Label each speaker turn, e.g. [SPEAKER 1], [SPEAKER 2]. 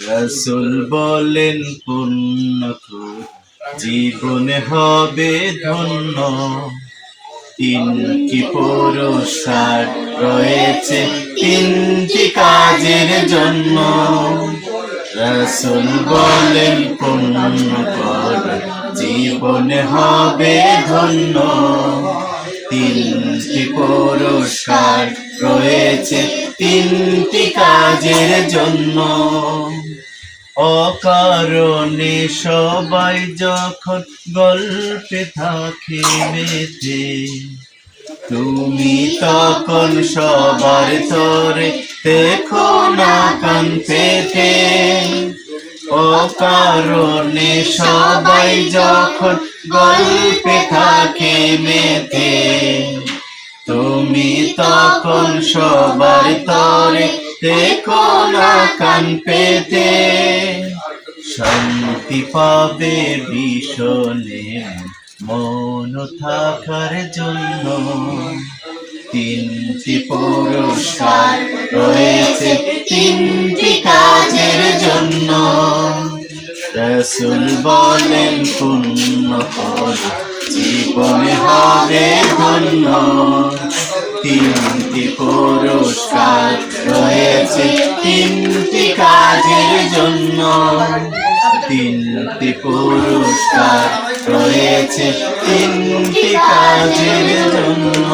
[SPEAKER 1] রসুল বলেন, পুণ্য জীবনে হবে ধন্য। তিনটি পুরস্কার রয়েছে, তিনটি কাজের জন্য। রসুল বলেন, পুণ্য কর, জীবনে হবে ধন্য। তিনটি পুরস্কার রয়েছে, তিনটি কাজের জন্য। অকারণে সবাই যখন গল্পে থাকে মেতে, তুমি তখন সবার তরে দেখো না কান পেতে। অকারণে সবাই যখন গল্পে থাকে মেতে, তুমি তখন সবার তরে দেখো না কান পেতে শান্তি পাবে ভীষণে। মন থাকার জন্য তিনটি পুরস্কার রয়েছে। তিনটি রসুল বলেন পুণ্য কর জীবনে হবে ধন্য। তিনটি পুরস্কার রয়েছে, তিনটি কাজের জন্য। তিনটি পুরস্কার রয়েছে, তিনটি কাজের জন্য।